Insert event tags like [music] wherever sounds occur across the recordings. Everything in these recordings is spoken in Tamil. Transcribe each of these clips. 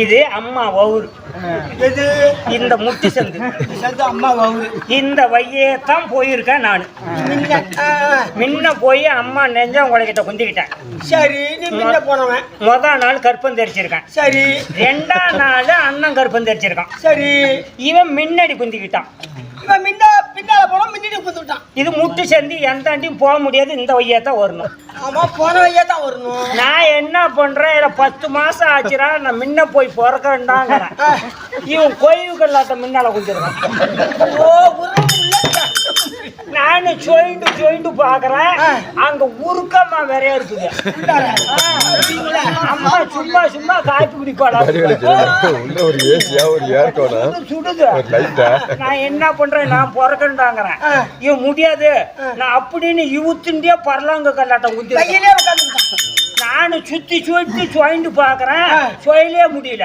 இது அம்மா வவுறு. எது? இந்த முட்டி சந்து. அம்மா வவுறு. இந்த வையே தான் போயிருக்கேன் நான். முன்ன, போய் அம்மா நெஞ்சவங்ககிட்ட குந்திக்கிட்டேன். சரி முன்ன போனவன். முத நாள் கற்பம் தெரிச்சிருக்கேன். சரி. ரெண்டாம் நாள் அண்ணன் கற்பம் தெரிச்சிருக்கான். சரி. இவன் முன்னாடி குந்திக்கிட்டான். இவன் முன்ன பின்னால போனா முன்னாடி குத்துட்டான் இது முட்டு சந்தி எந்த ஆண்டியும் போக முடியாது இந்த வையே தான் வரணும். ஆமா போனவையே தான் வரணும். நான் என்ன பண்றேன்? இதுல பத்து மாசம் ஆச்சுடா நான் முன்ன போய் பிறக்கண்டாங்கிறேன் இவன் கோயிலுக்கல்லாத்த முன்னால குந்திருக்கான் ஓ உருவம் உள்ள நானு சுயண்டு சுயண்டு பாக்குறேன். அங்க உருக்கமா வேற இருக்குது. அம்மா சும்மா சும்மா காப்பி குடிப்பாடா உள்ள ஒரு ஏசியா ஒரு ஏர்கோனா சுடுது ஒரு லைட்டா நான் என்ன பண்றேன்? நான் பிறக்கண்டாங்கிறேன் இவன் முடியாது. நான் அப்படின்னு இவுத்துண்டியே பரலாங்க கல்லாட்டம் குத்தி கையிலே உட்காந்துட்டான் நானு சுத்தி சுத்தி சுயண்டு பாக்குறேன் சுயலே முடியல.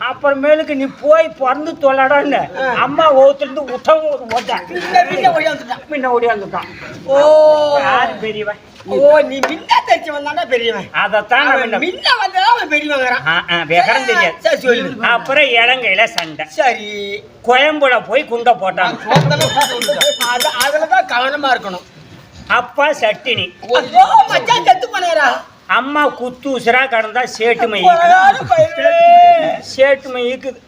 அப்புறமேலுக்கு நீ போய் பிறந்து தொல்லடான்னு அம்மா உத்தவ ஒரு ஓட்டான் முன்ன ஓடியாந்துட்டான். ஓ. யாரு பெரியவன்? ஓ நீ முன்ன தெரிச்சு வந்தாண்டா பெரியவன். அதைத்தான் அவன் முன்ன- முன்ன வந்தா அவன் பெரியவங்கிறான் விவரம் தெரியாது. சரி சொல்லு. அப்புறம் இலங்கையில சண்டை. சரி. கோயம்புல போய் குண்டை போட்டாங்க அது அதுலதான் கவனமா இருக்கணும். அப்பா சட்டினி. மச்சான் செத்து போனேரா? அம்மா குத்து உசுரா கடந்தா சேட்டு மை சேட்டு மை இருக்குது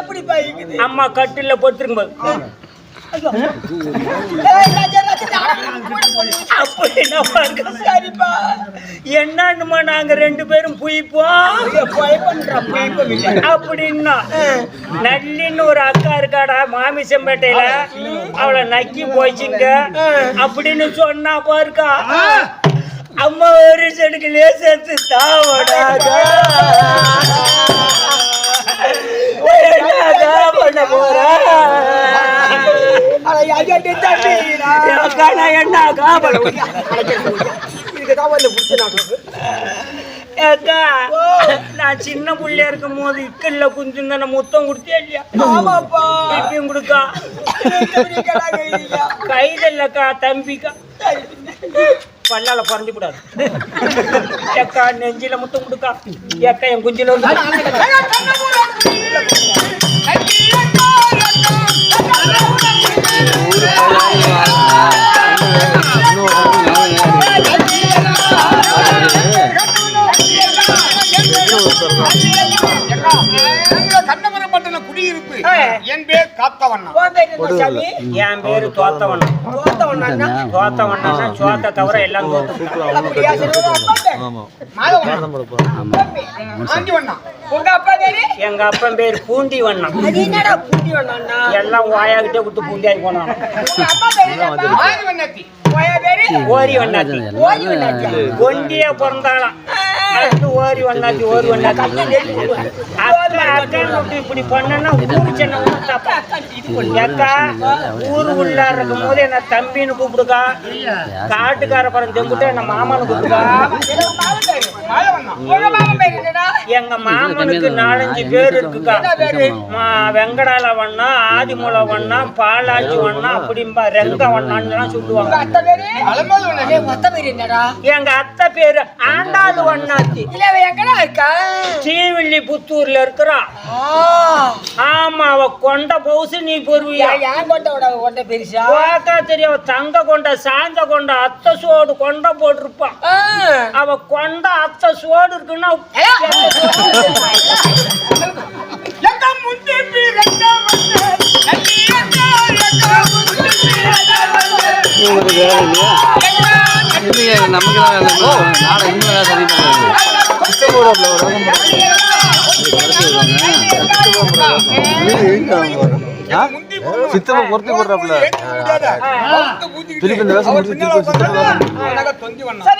எப்படி பாய்க்குது? அம்மா கட்டில சரிப்பா. என்னன்னுமா நாங்க ரெண்டு பேரும் புய்ப்போம்? அப்படின்னா நல்லின்னு ஒரு அக்கா இருக்காடா மாமிசம்பேட்டையில. அவளை நக்கி போச்சுங்க. அப்படின்னு சொன்னா பாருக்கா. அம்மா ஒரு செடுக்கலே சேர்த்து என்னடா பண்ண போற? நான்? இதுக்குதான் வந்து புடிச்சு சின்ன புள்ளையா இருக்கும் போது இக்கல்ல குஞ்சு முத்தம் கொடுத்தே இல்லையா? ஆமாப்பா. இப்பயும் கொடுக்கா. கைதல்லக்கா தம்பிக்கா. பல்லால பறந்து விடாது. எக்கா நெஞ்சில முத்தம் கொடுக்கா எக்கா என் குஞ்சில வந்து கண்ணமரம் குடியிருப்பு. என் பேர் காத்தவண்ணா. என் பேரு தோத்தவன் தோத்தவன்னா சோத்த தவிர எல்லாம் தோத்து ஆண்டி வண்ணா உங்க அப்பா பேரு? எங்க அப்பன் பேரு பூண்டி வண்ணம். எல்லாம் வாயாகிட்டே கொடுத்து பூண்டியாகி போனான். ஓரி வேணாச்சியா ஒண்டியா பிறந்தாளாம். அடுத்து ஓரி வண்ணாத்தி ஓரி விட்டு இப்படி பண்ணனா ஊரு சின்ன ஏக்கா ஊரு உள்ள இருக்கும் போது என்ன தம்பின்னு கூப்பிடுக்கா. காட்டுக்கார படம் தெம்பிட்டு என்ன மாமான்னு கூப்பிடுக்கா. உங்க மாமன் எங்க மாமனுக்கு நாலஞ்சு பேர் இருக்குக்கா. மா வெங்கடால வண்ணா ஆதிமூல வண்ணா பாலாஜி வண்ணா அப்படிம்பா ரெங்க வண்ணான்னு சொல்லுவாங்க. எங்க அத்தை பேரு ஆண்டாளு வண்ணாத்தி. ஸ்ரீவில்லி புத்தூர்ல இருக்கிறா. ஆ, ஆமா அவ கொண்ட பவுசு நீ தெரியும் அவ தங்க கொண்ட சாந்த கொண்ட அத்தை சோடு கொண்ட போட்டிருப்பான். அவ கொண்ட அத்தை சோடு இருக்குன்னா சித்தமா பொறுத்து போடுறாப்ல திருப்பி இந்த வேஷம் முடிச்சு திருப்பி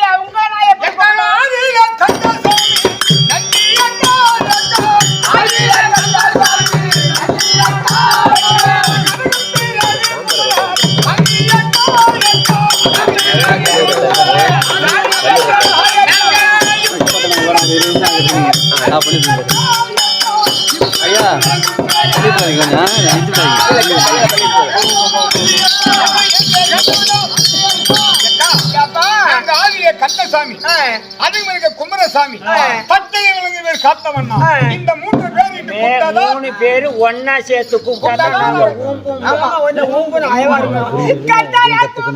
கந்தசாமி. அதுக்கு இருக்க குமரசாமி. பேர் காத்தவண்ணா இந்த மூன்று பேர் மூணு பேரு ஒன்னா சேர்த்து ஊம்புன்னு அயவா இருக்கும்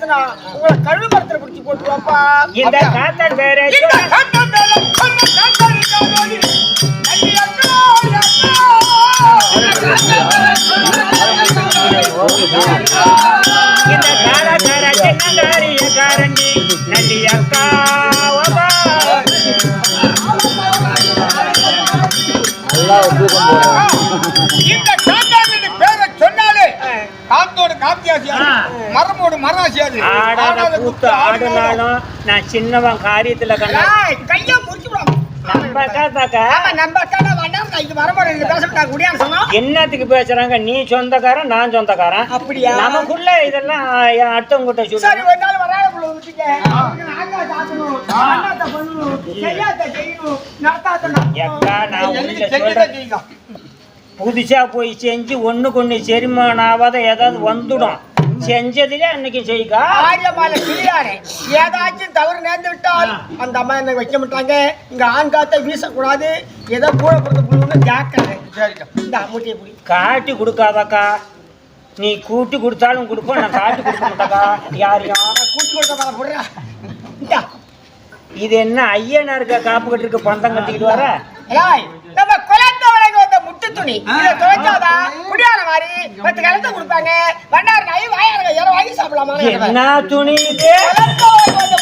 வீசினா உங்களை கழுகு மரத்துல பிடிச்சி போட்டுருவாப்பா. இந்த காத்தார் பேரு இந்த இந்த காலக்கார சின்னங்காரிய காரண்டி காத்தியாசியாது மரமோடு ஆடாத கூத்து ஆடுனாலும் நான் சின்னவன் காரியத்துல கண்ணா கையை முறிச்சு விடும் என்னத்துக்கு பேசுறாங்க? நீ சொந்தக்காரன் நான் சொந்தக்காரன். அப்படியா? நமக்குள்ள இதெல்லாம் அடுத்தவங்கிட்ட சொல்லு. நான் எனக்கு உள்ள தெரிஞ்சதை சொல்றேன் செய்யுங்க. புதுசா போய் செஞ்சு ஒண்ணுக்கு ஒண்ணு செரிமானம் ஆகாத ஏதாவது வந்துடும். செஞ்சதுல அன்னைக்கு செய்கா. ஆரியமால கிளியாரே ஏதாச்சும் தவறு நேர்ந்து விட்டால் அந்த அம்மா என்ன வைக்க மாட்டாங்க. இங்க ஆண் காத்த வீசக்கூடாது. ஏதோ கூட பிறந்த புள்ளுன்னு ஜாக்கிரதை. இந்த புடி காட்டி கொடுக்காதக்கா. நீ கூட்டி கொடுத்தாலும் கொடுப்போம் நான் காட்டி கொடுக்க மாட்டேக்கா. யாரையும் கூட்டி கொடுக்க போற புடுறா. இது என்ன ஐயனாருக்க காப்பு கட்டிருக்கு பந்தம் கட்டிக்கிட்டு வர? ஏய், நம்ம குலத்தவளைக்கு வந்த முட்டு துணி. இதை துவைச்சாதா குடியான மாதிரி பத்து கலத்தை கொடுப்பாங்க. வண்டார் நாய் வாயாருங்க யாரும் வாங்கி சாப்பிடலாமா? என்ன துணி இது? குலத்தவளைக்கு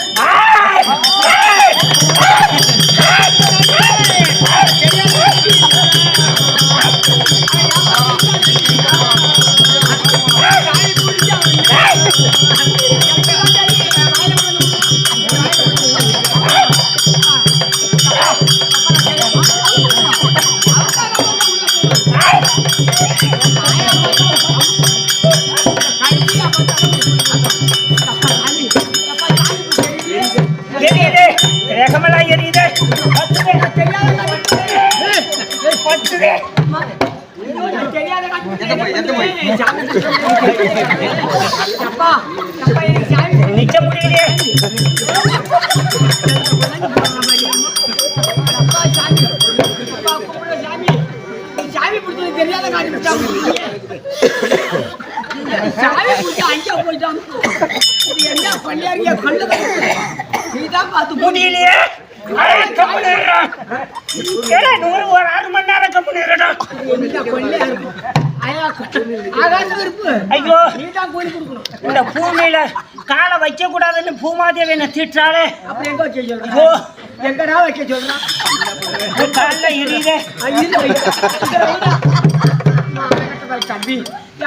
அப்பா, முடியலையே தெரியாத காரியம் போயிட்டான் இது என்ன பண்ணியாருங்க கண்ணு பார்த்து முடியலையே நூறு ஒரு ஆறு மணி நேரம் ஐயோ இந்த பூமியில காலை வைக்க கூடாதுன்னு பூமாதேவி என்ன திட்டாளே ஐயோ எங்கடா வைக்க சொல்றான் எரியுதே தம்பி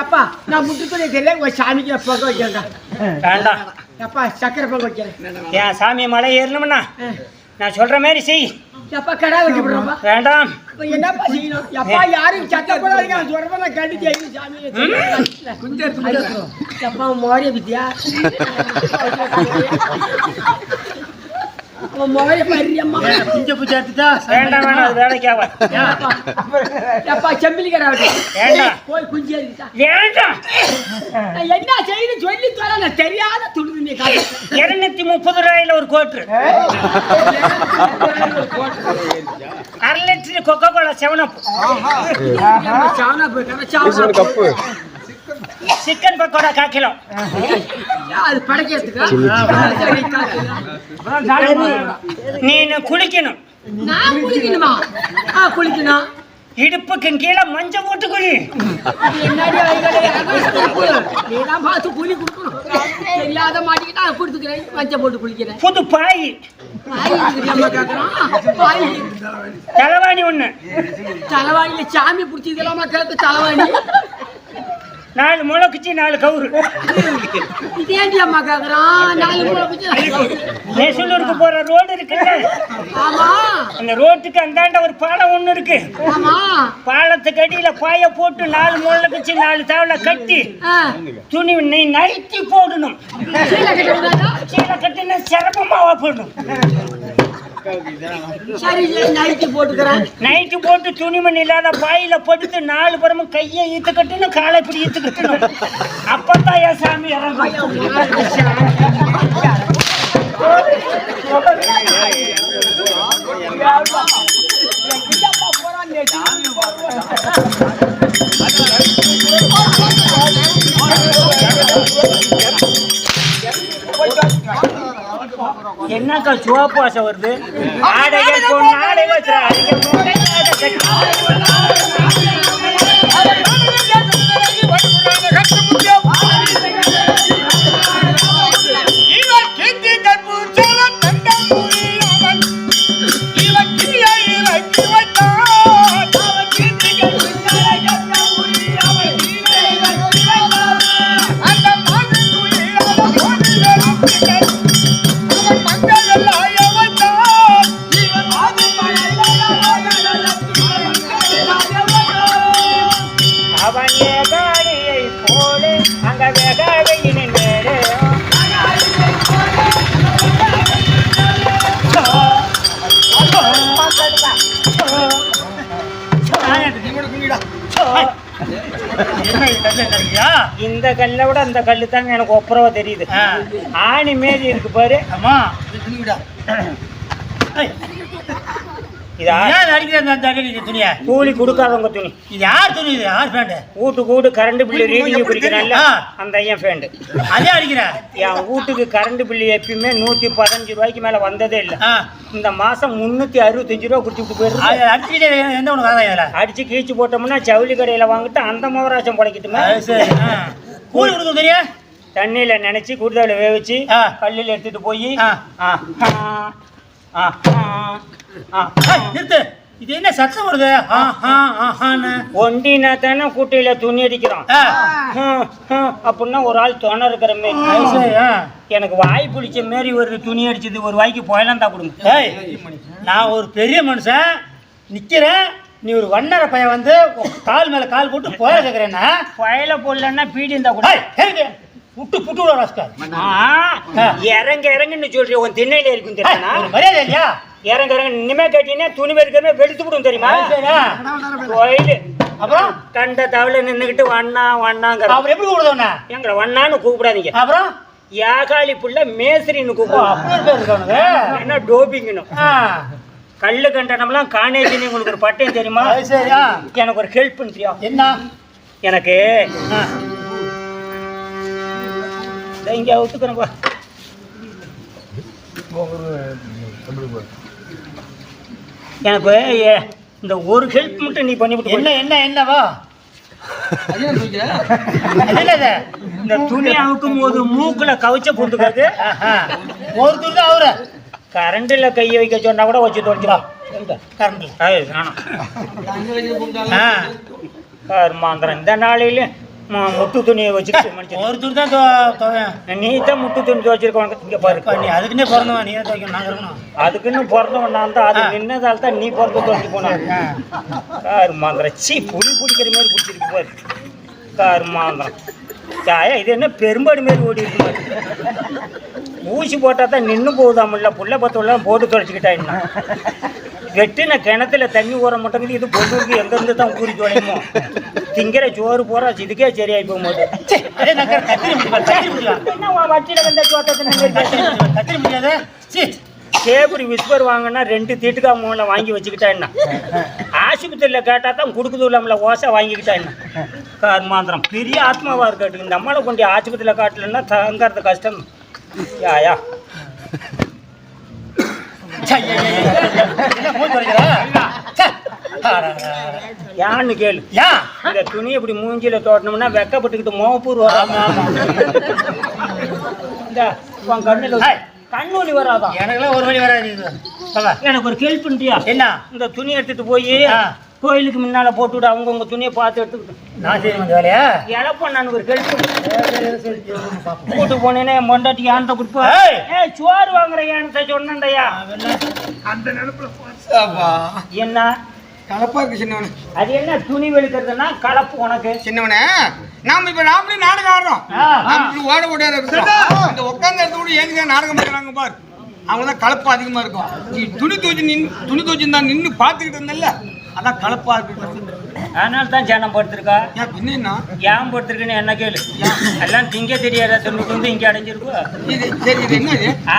அப்பா நான் முட்டுக்குள்ளே தெரியல உங்க சாமிக்கு நான் வைக்கிறேன் வேண்டாம் அப்பா சக்கரை பக்கம் வைக்கிறேன் என் சாமி மலை ஏறணும்னா நான் சொல்ற மாதிரி செய். அப்பா கடா வெட்டி விடுறப்பா வேண்டாம். என்னப்பா செய்யணும்? அப்பா யாரும் சட்டை போடாதீங்க. சொல்றப்ப நான் சாமி குஞ்சு அப்பா மோரிய [laughs] பரியம்மா. வேண்டாம் வேண்டாம் அது வேலைக்கு ஆகாது அப்பா செம்பிலிக்கடா வெட்டி வேண்டாம் போய் குஞ்சு ஏறிட்டா வேண்டாம். நான் என்ன செய்யணும் சொல்லி தர நான் தெரியாத துடுது நீ இருநூத்தி முப்பது ரூபாயில ஒரு கோட்டு. அரை litre Coca Cola seven up சாவனா போய் இது சாவனா ஒரு கப்பு. சிக்கன் பக்கோடா கா கிலோ. அது படைக்கிறதுக்கா சரி, காட்டுங்க. நீ குளிக்கணும். நான் குளிக்கணுமா? ஆ குளிக்கணும். இடுப்புக்கு கீழே மஞ்ச போட்டு குழி நீதான் பார்த்து கூலி கொடுக்கணும். இல்லாத மாட்டிக்கிட்டா கொடுத்துக்கிறேன். மஞ்சள் போட்டு குளிக்கிறேன். புது பாய். தலைவாணி ஒண்ணு. தலைவாணியில சாமி பிடிச்சி இதெல்லாமா கேட்க தலைவாணி. நாலு முளைக்குச்சி நாலு கவுரு. இது ஏண்டி அம்மா கேட்கறான் நாலு மூளை நெசலூருக்கு போற ரோடு இருக்குல்ல? ஆமா. அந்த ரோட்டுக்கு அந்தாண்ட ஒரு பாலம் ஒண்ணு இருக்கு. ஆமா. பாலத்துக்கு அடியில பாய போட்டு நாலு முளைக்குச்சி நாலு தவளை கட்டி துணி நீ நைட்டி போடணும். கீழே கட்டினா சிரமமாவா போடணும். சரி போட்டுக்கிறேன் நைட்டு போட்டு துணிமணி இல்லாத பாயில படுத்து நாலு புறமும் கையை ஈத்து கட்டணும் காலை இப்படி ஈத்து கட்டணும் என் சாமி இறங்கும் என்னக்கா சிவப்பு வாசம் வருது? ஆடைகள் போன ஆடை வச்சு இவர் இந்த கல்லை விட அந்த கல்லு தாங்க எனக்கு ஒப்புரவா தெரியுது. ஆணி மேதி இருக்கு பாரு. இது? ஏன் அடிக்கிற அந்த தகவல் துணிய? கூலி கொடுக்காதவங்க துணி. இது யார் துணி இது? யார் பேண்ட் வீட்டுக்கு வீடு கரண்ட் பில்லு ரீடிங் பிடிக்கிறான்ல. அந்த ஐயன் ஃபேண்டு அதே அடிக்கிற? என் வீட்டுக்கு கரண்ட் பில்லு எப்பயுமே நூத்தி பதினஞ்சு ரூபாய்க்கு மேல வந்ததே இல்லை. இந்த மாசம் முன்னூத்தி அறுபத்தஞ்சு ரூபா கொடுத்துட்டு அது அடிச்சுக்கிட்டே எந்த ஆதாயம் இல்லை அடிச்சு கீச்சு போட்டோம்னா ஜவுளி கடையில வாங்கிட்டு அந்த மோகராசம் படைக்கட்டுமே. கூலி கொடுக்க தெரியும் தண்ணியில நினைச்சு குருதாவில வேவிச்சு. கல்லில் எடுத்துட்டு போய் ஆ. நிறுத்து. இது என்ன சத்தம் வருது? ஒண்டினா தானே கூட்டையில துணி அடிக்கிறோம். அப்படின்னா ஒரு ஆள் துணை இருக்கிற அது மாரி எனக்கு வாய் பிடிச்ச மாரி ஒரு துணி அடிச்சது ஒரு வாய்க்கு போயலாம் தான் கொடுங்க நான் ஒரு பெரிய மனுஷன். நிக்கிறேன். நீ ஒரு வண்ணர பையன் வந்து கால் மேல கால் போட்டு போய கேக்குறேன்னா. புயல போடலன்னா பீடி இருந்தா கூட. புட்டு புட்டு விட ராஸ்கர் ஆ, இறங்க இறங்குன்னு சொல்றிய உன் திண்ணையில இருக்கும் தெரியுமா? மரியாதை இல்லையா? இறங்க இறங்க இனிமே கேட்டீங்கன்னா துணி வெறுக்கமே வெளுத்து விடும் தெரியுமா? கோயிலு. அப்புறம்? கண்ட தவளை நின்னுகிட்டு வண்ணா வண்ணாங்கிற. அப்புறம் எப்படி கூடுதவன எங்களை வண்ணான்னு கூப்பிடாதீங்க. அப்புறம்? யாகாளி புள்ள மேஸ்திரின்னு ஓ, கூப்பிடுவோம் என்ன டோபிங்கணும் கல்லு கண்டனம்லாம் காணேஜின்னு உங்களுக்கு ஒரு பட்டயம் தெரியுமா? எனக்கு ஒரு ஹெல்ப் பண்ணுறியா என்ன? எனக்கு இங்க ஒத்துக்கிறேன் எனக்கு ஏ, இந்த ஒரு ஹெல்ப் மட்டும் நீ பண்ணிவிட்டு என்ன என்ன என்னவா? இந்த துணி அவுக்கும் போது மூக்குல கவிச்ச போட்டுக்கிறது ஆஹா. ஒரு துண்டு தான் அவரு. கரண்டில் கையை வைக்க சொன்னா கூட வச்சு தொடச்சிடும் கரண்ட் ஆ. மாந்திரம் இந்த நாளையில மு- முட்டு துணியை வச்சுக்கிட்டு மனுஷன் ஒரு துண்டு தான் துவையன். நீ தான் முட்டு துணி துவச்சிருக்கவங்க இங்க பாரு. நீ அதுக்குன்னே பிறந்தவன் நீ துவைக்கணும்? நாங்கள் இருக்கணும். அதுக்குன்னு பிறந்தவன் நான் தான். அது. நின்னதால் தான் நீ பிறந்து துவச்சி போனான் ஆ. கார் மாந்திரம் சீ புளி பிடிக்கிற மாதிரி பிடிச்சிருக்கு பாரு. கார் மாந்திரம். சாயா இது என்ன பெரும்பாடு மாரி ஓடி இருக்கு. ஊசி போட்டா தான் நின்று போகுதாமில்ல. புள்ள பத்தெல்லாம் போட்டு தொலைச்சிக்கிட்டா என்ன? வெட்டின கிணத்துல தண்ணி ஊற மாட்டேங்குது. இது பொண்ணுக்கு எங்கேருந்து தான் ஊறி தொலையுமோ திங்கிற சோறு போறா இதுக்கே சரியாகி போகும்போது. வட்டியில வந்த சோத்தத்தை முடியாது சேபரி விஸ்பர் வாங்கினா ரெண்டு தீட்டுக்கா மூணு வாங்கி வச்சுக்கிட்டா என்ன? ஆஸ்பத்திரியில் கேட்டால் தான் கொடுக்குது இல்லாமல ஓசை வாங்கிக்கிட்டா என்ன? கார் மாத்திரம். பெரிய ஆத்மாவா இருக்கட்டும் இந்த அம்மாவை கொண்டு ஆஸ்பத்திரியில் காட்டலன்னா தங்கிறது கஷ்டம். யாயா ஏன்னு கேளு. ஏன் இந்த துணி இப்படி மூஞ்சில தோட்டணும்னா வெக்கப்பட்டுக்கிட்டு மோப்பூர் இந்த உன் கண்ணுல கண்ணொலி வராதா? எனக்குலாம் ஒரு மணி வராது. எனக்கு ஒரு கேள்வி பண்ணிட்டியா என்ன? இந்த துணி எடுத்துட்டு போய். கோயிலுக்கு முன்னால போட்டு விடு அவங்கவுங்க துணியை பார்த்து எடுத்துக்கிட்டு. நான் செய்ய வேண்டிய வேலையா? இழப்ப நான் ஒரு கேள்வி கூட்டு போனேனே என் பொண்டாட்டி யான்ட்ட கொடுப்பா? ஏய். ஏய் சோறு வாங்குற யான்ட்ட சொன்னேன்டயா என்ன? கலப்பா இருக்கு சின்னவனே. அது என்ன துணி வெளுக்கிறதுனா கலப்பு உனக்கு. சின்னவனே நாம இப்ப நாமளே நாடகம் ஆடுறோம். ஓட இருக்கிறோம். இந்த உட்கார்ந்த இடத்த கூட ஏங்க நாடகம் பண்றாங்க பார். அவங்க தான் கலப்பு அதிகமா இருக்கும். நீ துணி துவச்சு நின் துணி துவச்சிருந்தா நின்னு பாத்துக்கிட்டு இருந்தல்ல? அதான் கலப்பா இருக்கு அதனால தான் ஜனம் படுத்திருக்கா? ஏன் பின்ன என்ன ஏன் படுத்திருக்குன்னு என்ன கேளு? எல்லாம் திங்க தெரியாத தொண்ணூறு வந்து இங்க அடைஞ்சிருக்கோம் இது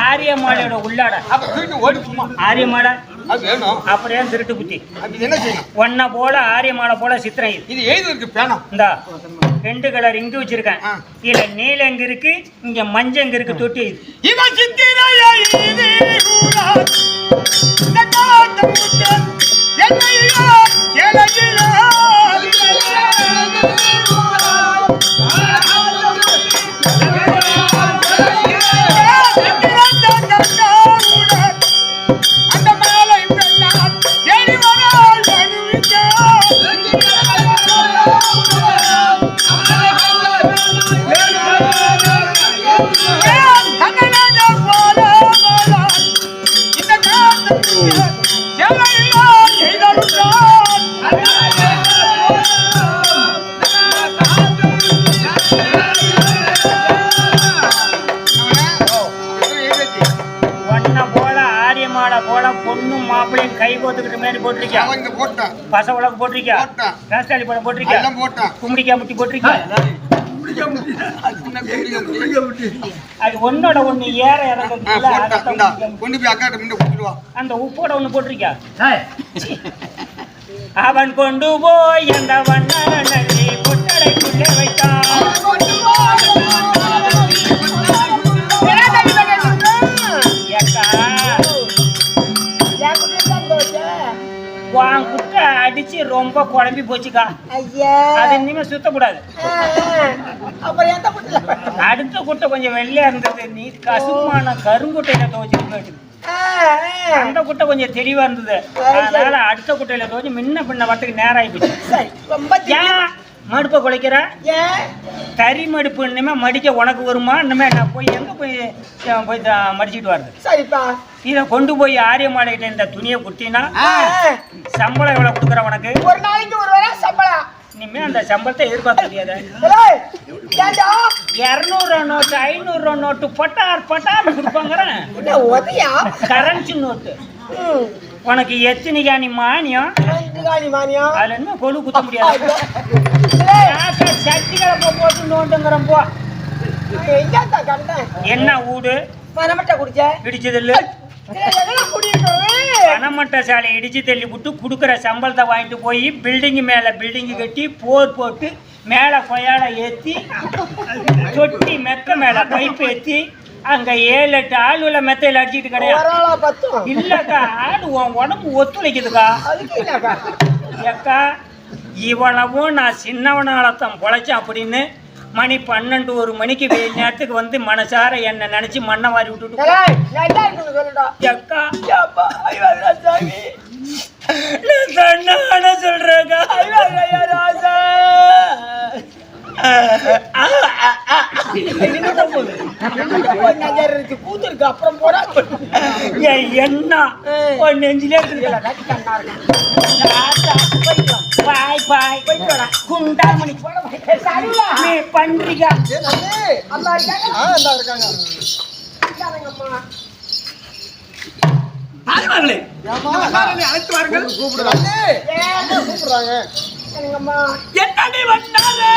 ஆரியமாடையோட உள்ளாட. அப்ப திருட்டு ஓடி சும்மா. ஆரியமாடை அது வேணும். அப்புறம் ஏன் திருட்டு செய்யணும்? ஒன்ன போல ஆரியமாடை போல சித்திரம் இது. எழுதி பேனம் இந்தா ரெண்டு கலர் இங்க வச்சிருக்கேன். இதுல நீலம் எங்க இருக்கு? இங்க மஞ்சள் எங்க இருக்கு? தொட்டி இது. இவன் போட்டிருக்கியா? அவன் இங்க போட்டான். பச உலகம் போட்டிருக்கியா? போட்டேன். ராஸ்தாளி படம் போட்டிருக்கியா? எல்லாம் போட்டான். கும்பிடிக்கா முட்டி போட்டிருக்கியா? அது ஒன்னோட ஒண்ணு ஏற கொண்டு போய் முன்ன வா. அந்த உப்போட ஒண்ணு போட்டிருக்கியா? அவன் கொண்டு போய் அந்த வண்ணனை பொட்டடைக்குள்ளே வைத்தான். ரொம்ப குழம்பி போச்சுக்கா அது இனிமே சுத்தக்கூடாது அப்புறம் எந்த அடுத்த குட்டை கொஞ்சம் வெள்ளையா இருந்தது. நீ கசுமான கருங்குட்டையில துவச்சிட்டு அந்த குட்டை கொஞ்சம் தெளிவா இருந்தது. அதனால அடுத்த குட்டையில துவச்சு முன்ன பின்ன வரத்துக்கு நேரம் சரி ரொம்ப மடுப்பை குலைக்கிற? ஏன் கறி மடுப்பு இனிமே மடிக்க உனக்கு வருமா? இனிமே நான் போய் எங்க போய் போய் மடிச்சிட்டு வருது சரிப்பா. இதை கொண்டு போய் ஆரியமாடிக்கிட்ட இந்த துணியை குத்தினா சம்பளம் எவ்வளவு கொடுக்குற உனக்கு? ஒரு நாளைக்கு ஒரு வேளை சம்பளம். இனிமே அந்த சம்பளத்தை எதிர்பார்க்க முடியாது ஏய், ஏண்டா? இரநூறு நோட்டு ஐநூறு நோட்டு பட்டார் பட்டார் உதயா? கரன்சி நோட்டு உனக்கு எத்தனை காணி மானியம்? ரெண்டு காலி மானியம்? அதுல என்ன கொழு குத்த முடியாது? ஏய், யாக்கா சட்டிகளை போ போட்டு நோண்டுங்கிறோம் போ. எங்கேத்தா கண்டேன் என்ன ஊடு? பணமட்டை குடிச்ச? இடிச்சது இல்ல எங்கெல்லாம் குடியிருக்கிறது பணமட்ட சாலை இடிச்சு தள்ளி விட்டு கொடுக்குற சம்பளத்தை வாங்கிட்டு போய் பில்டிங் மேல பில்டிங் கட்டி போர் போட்டு மேல கொயால ஏத்தி தொட்டி மெத்த மேல பைப் ஏத்தி அங்க ஏழு எட்டு ஆள் உள்ள மெத்தையில அடிச்சிட்டு கிடையாது. ஆளா இல்லக்கா ஆடு உன் உடம்பு ஒத்துழைக்குதுக்கா. ஏக்கா இவ்வளவும் நான் சின்னவனாலத்தான் பொழைச்சேன் அப்படின்னு மணி பன்னெண்டு ஒரு மணிக்கு வெயில் நேரத்துக்கு வந்து மனசார என்னை நினைச்சு மண்ணை வாரி விட்டுட்டு அக்கா ஏப்பா, ஐயோ, இருக்கு, அப்புறம் போடா. என்ன நெஞ்சிலே பாய் பாய் நீ இருக்காங்க? இருக்காங்கம்மா. கூப்பிடுறாங்க? என்னடி வந்தாலே?